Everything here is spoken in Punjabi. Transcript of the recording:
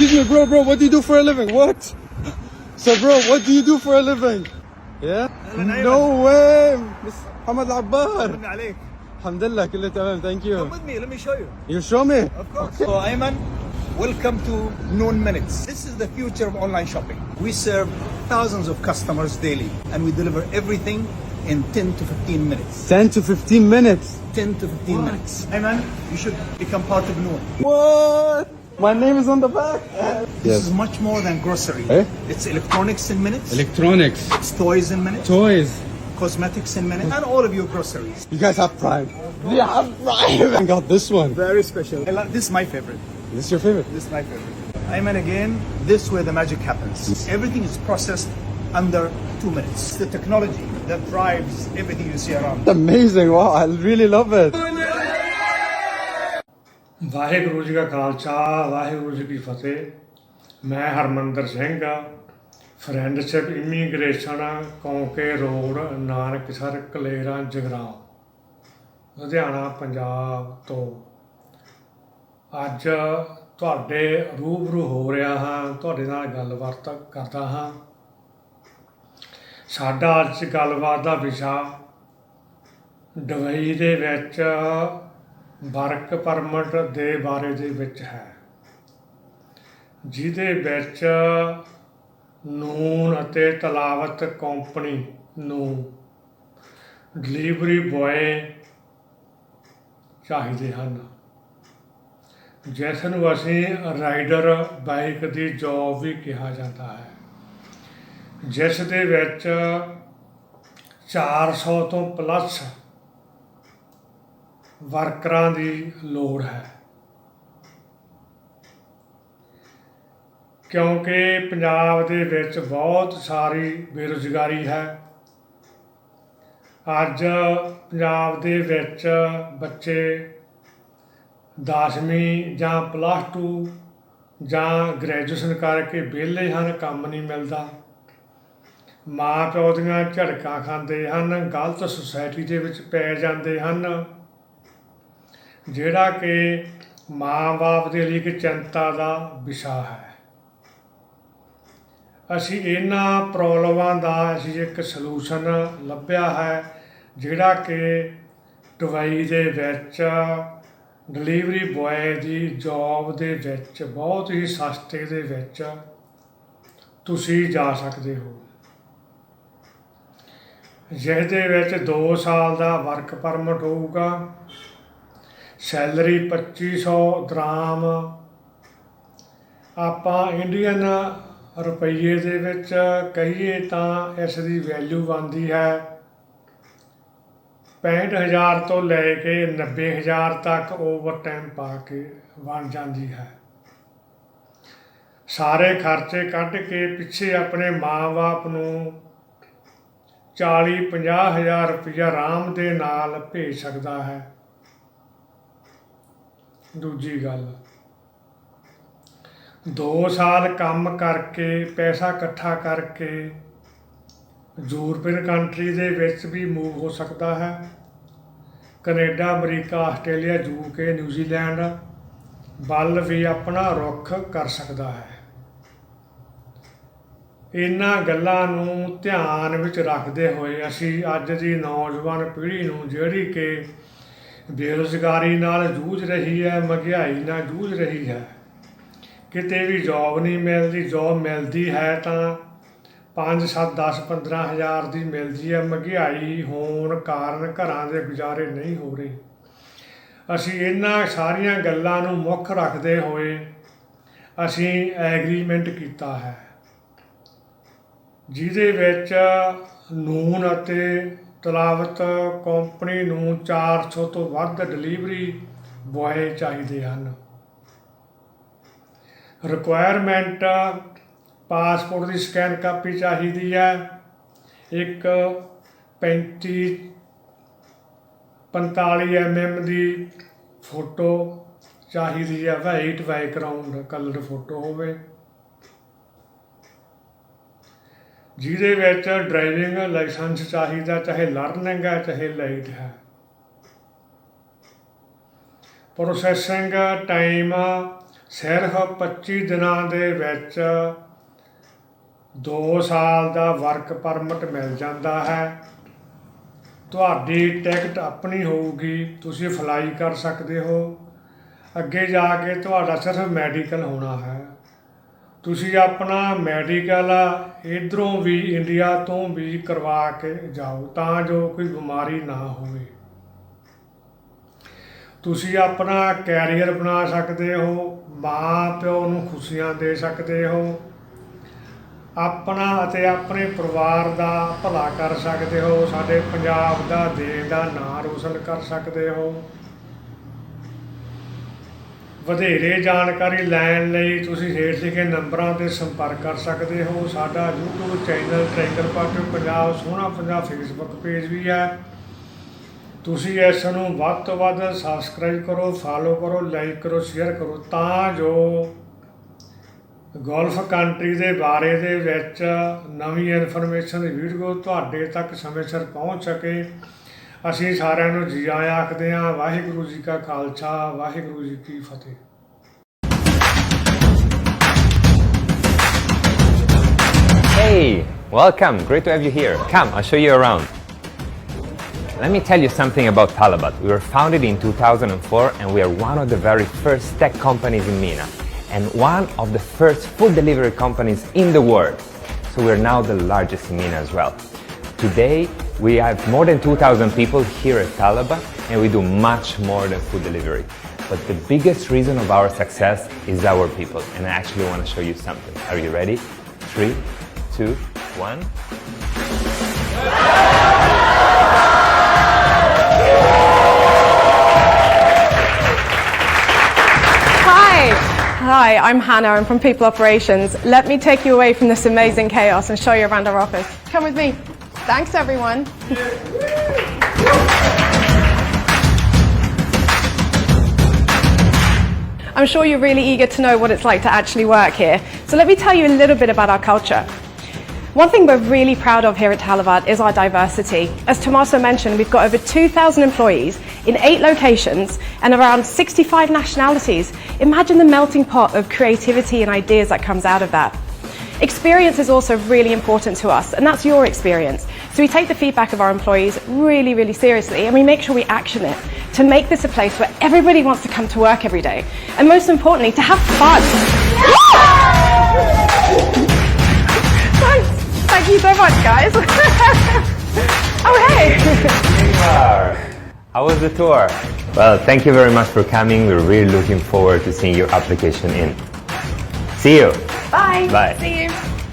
Excuse me, bro, bro, what do you do for a living? What? So, bro, what do you do for a living? Yeah? No way! Muhammad Abbar! Alhamdulillah, thank you. Come with me, let me show you. You show me? Of course. Okay. So, Ayman, welcome to Noon Minutes. This is the future of online shopping. We serve thousands of customers daily and we deliver everything in 10 to 15 minutes. 10 to 15 minutes? 10 to 15 what? minutes. Ayman, you should become part of Noon. What? My name is on the back. This yes. is much more than grocery. Eh? It's electronics in minutes. Electronics. It's toys in minutes. Toys. Cosmetics in minutes. And all of your groceries. You guys have prime. We have prime. I got this one. Very special. Love, this is my favorite. This is your favorite? This is my favorite. I mean, again, this where the magic happens. Everything is processed under two minutes. the technology that drives everything you see around. Amazing. Wow, I really love it. Waheguru ਜੀ ਕਾ ਖਾਲਸਾ ਵਾਹਿਗੁਰੂ ਜੀ ਕੀ ਫਤਿਹ ਮੈਂ ਹਰਮੰਦਰ ਸਿੰਘ ਆ friendship immigration Kaunke road Nanaksar Kalera Jagraon Ludhiana Punjab ਤੋਂ ਅੱਜ ਤੁਹਾਡੇ ਰੂਬਰੂ ਹੋ ਰਿਹਾ ਹਾਂ ਤੁਹਾਡੇ ਨਾਲ ਗੱਲਬਾਤ ਕਰਦਾ ਹਾਂ ਸਾਡਾ ਅੱਜ ਗੱਲਬਾਤ ਦਾ ਵਿਸ਼ਾ ਦਵਾਈ ਦੇ ਵਿੱਚ ਵਰਕ ਪਰਮਿਟ ਦੇ ਬਾਰੇ ਦੇ ਵਿੱਚ ਹੈ ਜਿਹਦੇ ਵਿੱਚ ਨੂਨ ਅਤੇ ਤਲਾਵਤ ਕੰਪਨੀ ਨੂੰ ਡਿਲੀਵਰੀ ਬॉय ਚਾਹੀਦੇ ਹਨ ਜੈਸਨ ਨੂੰ ਰਾਈਡਰ ਬਾਈਕ ਦੀ ਜੌਬ ਵੀ ਕਿਹਾ ਜਾਂਦਾ ਹੈ ਜਿਸ ਦੇ ਵਿੱਚ 400 ਤੋਂ ਪਲੱਸ ਵਰਕਰਾਂ ਦੀ ਲੋੜ ਹੈ ਕਿਉਂਕਿ ਪੰਜਾਬ ਦੇ ਵਿੱਚ ਬਹੁਤ ਸਾਰੀ ਬੇਰੁਜ਼ਗਾਰੀ ਹੈ ਅੱਜ ਪੰਜਾਬ ਦੇ ਵਿੱਚ ਬੱਚੇ 10ਵੀਂ ਜਾਂ ਪਲੱਸ 2 ਜਾਂ ਗ੍ਰੈਜੂਏਸ਼ਨ ਕਰਕੇ ਵਿਹਲੇ ਹਨ ਕੰਮ ਨਹੀਂ ਮਿਲਦਾ ਮਾਂ ਪਿਓ ਦੀਆਂ ਝੜਕਾਂ ਖਾਂਦੇ ਹਨ ਗਲਤ ਸੁਸਾਇਟੀ ਦੇ ਵਿੱਚ ਪੈ ਜਾਂਦੇ ਹਨ ਜਿਹੜਾ ਕਿ ਮਾਂ ਬਾਪ ਦੇ ਲਈ ਇੱਕ ਚਿੰਤਾ ਦਾ ਵਿਸ਼ਾ ਹੈ ਅਸੀਂ ਇਹਨਾਂ ਪ੍ਰੋਬਲਮਾਂ ਦਾ ਅਸੀਂ ਇੱਕ ਸੋਲੂਸ਼ਨ ਲੱਭਿਆ ਹੈ ਜਿਹੜਾ ਕਿ ਦਵਾਈ ਦੇ ਵਿੱਚ ਡਿਲੀਵਰੀ ਬੁਆਏ ਦੀ ਜੌਬ ਦੇ ਵਿੱਚ ਬਹੁਤ ਹੀ ਸਸਤੇ ਦੇ ਵਿੱਚ ਤੁਸੀਂ ਜਾ ਸਕਦੇ ਹੋ ਜਿਹਦੇ ਵਿੱਚ 2 ਸਾਲ ਦਾ ਵਰਕ ਪਰਮਿਟ ਹੋਊਗਾ ਸੈਲਰੀ 2500 ਗ੍ਰਾਮ ਆਪਾਂ ਇੰਡੀਅਨ ਰੁਪਈਏ ਦੇ ਵਿੱਚ ਕਹੀਏ ਤਾਂ ਇਸ ਦੀ ਵੈਲਿਊ ਬਣਦੀ ਹੈ 65000 ਤੋਂ ਲੈ ਕੇ 90000 ਤੱਕ ਓਵਰ ਟਾਈਮ ਪਾ ਕੇ ਬਣ ਜਾਂਦੀ ਹੈ ਸਾਰੇ ਖਰਚੇ ਕੱਢ ਕੇ ਪਿੱਛੇ ਆਪਣੇ ਮਾਪੇ ਨੂੰ 40-50000 ਰੁਪਇਆ ਆਰਾਮ ਦੇ ਨਾਲ ਭੇਜ ਸਕਦਾ ਹੈ ਦੂਜੀ ਗੱਲ 2 ਸਾਲ ਕੰਮ ਕਰਕੇ ਪੈਸਾ ਇਕੱਠਾ ਕਰਕੇ ਯੂਰਪੀਅਨ ਕੰਟਰੀ ਦੇ ਵਿੱਚ ਵੀ ਮੂਵ ਹੋ ਸਕਦਾ ਹੈ Canada America Australia UK New Zealand ਵੱਲ ਵੀ ਆਪਣਾ ਰੁਖ ਕਰ ਸਕਦਾ ਹੈ ਇਹਨਾਂ ਗੱਲਾਂ ਨੂੰ ਧਿਆਨ ਵਿੱਚ ਰੱਖਦੇ ਹੋਏ ਅਸੀਂ ਅੱਜ ਦੀ ਨੌਜਵਾਨ ਪੀੜ੍ਹੀ ਨੂੰ ਜਿਹੜੀ ਕਿ ਬੇਰੋਜ਼ਗਾਰੀ ਨਾਲ ਜੂਝ ਰਹੀ ਹੈ ਮਹਿੰਗਾਈ ਨਾਲ ਜੂਝ ਰਹੀ ਹੈ ਕਿਤੇ ਵੀ ਜੌਬ ਨਹੀਂ ਮਿਲਦੀ ਜੌਬ ਮਿਲਦੀ ਹੈ ਤਾਂ 5 7 10 15000 ਦੀ ਮਿਲਦੀ ਹੈ ਮਹਿੰਗਾਈ ਹੋਣ ਕਾਰਨ ਘਰਾਂ ਦੇ ਗੁਜ਼ਾਰੇ ਨਹੀਂ ਹੋ ਰਹੇ ਅਸੀਂ ਇਹਨਾਂ ਸਾਰੀਆਂ ਗੱਲਾਂ ਨੂੰ ਮੁੱਖ ਰੱਖਦੇ ਹੋਏ ਅਸੀਂ ਐਗਰੀਮੈਂਟ ਕੀਤਾ ਹੈ ਜਿਹਦੇ ਵਿੱਚ ਨੂਨ ਅਤੇ ਤਲਾਵਤ ਕੰਪਨੀ ਨੂੰ 400 ਤੋਂ ਵੱਧ ਡਿਲੀਵਰੀ ਬੁਆਏ ਚਾਹੀਦੇ ਹਨ ਰਿਕੁਆਇਰਮੈਂਟ ਪਾਸਪੋਰਟ ਦੀ ਸਕੈਨ ਕਾਪੀ ਚਾਹੀਦੀ ਹੈ ਇੱਕ 35 45 ਐਮਐਮ ਦੀ ਫੋਟੋ ਚਾਹੀਦੀ ਹੈ ਵਾਈਟ ਬੈਕਗ੍ਰਾਉਂਡ ਕਲਰ ਫੋਟੋ ਹੋਵੇ ਜਿਹਦੇ ਵਿੱਚ ਡਰਾਈਵਿੰਗ ਲਾਇਸੈਂਸ ਚਾਹੀਦਾ ਚਾਹੇ ਲਰਨਿੰਗ ਹੈ ਚਾਹੇ ਲਾਈਟ ਹੈ ਪ੍ਰੋਸੈਸਿੰਗ ਟਾਈਮ ਸਿਰਫ 25 ਦਿਨਾਂ ਦੇ ਵਿੱਚ 2 ਸਾਲ ਦਾ ਵਰਕ ਪਰਮਿਟ ਮਿਲ ਜਾਂਦਾ ਹੈ ਤੁਹਾਡੀ ਟਿਕਟ ਆਪਣੀ ਹੋਊਗੀ ਤੁਸੀਂ ਫਲਾਈ ਕਰ ਸਕਦੇ ਹੋ ਅੱਗੇ ਜਾ ਕੇ ਤੁਹਾਡਾ ਸਿਰਫ ਮੈਡੀਕਲ ਹੋਣਾ ਹੈ ਤੁਸੀਂ ਆਪਣਾ ਮੈਡੀਕਲ ਇਧਰੋਂ ਵੀ ਇੰਡੀਆ ਤੋਂ ਵੀ ਕਰਵਾ ਕੇ ਜਾਓ ਤਾਂ ਜੋ ਕੋਈ ਬਿਮਾਰੀ ਨਾ ਹੋਵੇ ਤੁਸੀਂ ਆਪਣਾ ਕੈਰੀਅਰ ਬਣਾ ਸਕਦੇ ਹੋ ਮਾਂ ਪਿਓ ਨੂੰ ਖੁਸ਼ੀਆਂ ਦੇ ਸਕਦੇ ਹੋ ਆਪਣਾ ਅਤੇ ਆਪਣੇ ਪਰਿਵਾਰ ਦਾ ਭਲਾ ਕਰ ਸਕਦੇ ਹੋ ਸਾਡੇ ਪੰਜਾਬ ਦਾ ਦੇਸ਼ ਦਾ ਨਾਂ ਰੋਸ਼ਨ ਕਰ ਸਕਦੇ ਹੋ ਵਧੇਰੇ ਜਾਣਕਾਰੀ ਲੈਣ ਲਈ ਤੁਸੀਂ ਹੇਠ ਲਿਖੇ ਨੰਬਰਾਂ ਤੇ ਸੰਪਰਕ ਕਰ ਸਕਦੇ ਹੋ ਸਾਡਾ YouTube channel tracker park Punjab Sohna Punjab Facebook page ਵੀ ਹੈ ਤੁਸੀਂ ਇਸ ਨੂੰ ਵੱਧ ਤੋਂ ਵੱਧ ਸਬਸਕ੍ਰਾਈਬ ਕਰੋ ਫਾਲੋ ਕਰੋ ਲਾਈਕ ਕਰੋ ਸ਼ੇਅਰ ਕਰੋ ਤਾਂ ਜੋ ਗੋਲਫ ਕੰਟਰੀ ਦੇ ਬਾਰੇ ਦੇ ਵਿੱਚ ਨਵੀਂ ਇਨਫੋਰਮੇਸ਼ਨ ਵੀਡੀਓ ਤੁਹਾਡੇ ਤੱਕ ਸਮੇਂ ਸਿਰ ਪਹੁੰਚ ਸਕੇ ਅਸੀਂ ਸਾਰਿਆਂ ਨੂੰ ਜੀ ਆਇਆਂ ਆਖਦੇ ਹਾਂ ਵਾਹਿਗੁਰੂ ਜੀ ਕਾ ਖਾਲਸਾ ਵਾਹਿਗੁਰੂ ਜੀ ਕੀ ਫਤਿਹ Hey, welcome. Great to have you here. Come, I'll show you around. Let me tell you something about Talabat. We were founded in 2004 and we are one of the very first tech companies in MENA and one of the first food delivery companies in the world. So we're now the largest in MENA as well. Today, we have more than 2,000 people here at Talaba, and we do much more than food delivery. But the biggest reason of our success is our people, and I actually want to show you something. Are you ready? Three, two, one. Hi, I'm Hannah. I'm from People Operations. Let me take you away from this amazing chaos and show you around our office. Come with me. Thanks, everyone. I'm sure you're really eager to know what it's like to actually work here. So let me tell you a little bit about our culture. One thing we're really proud of here at Talabat is our diversity. As Tommaso mentioned, we've got over 2,000 employees in eight locations and around 65 nationalities. Imagine the melting pot of creativity and ideas that comes out of that. Experience is also really important to us, and that's your experience. So we take the feedback of our employees really, really seriously, and we make sure we action it to make this a place where everybody wants to come to work every day, and most importantly, to have fun. Thanks. Thank you so much, guys. oh, hey. How was the tour? Well, thank you very much for coming. We're really looking forward to seeing your application in. See you. Bye. Bye. See you.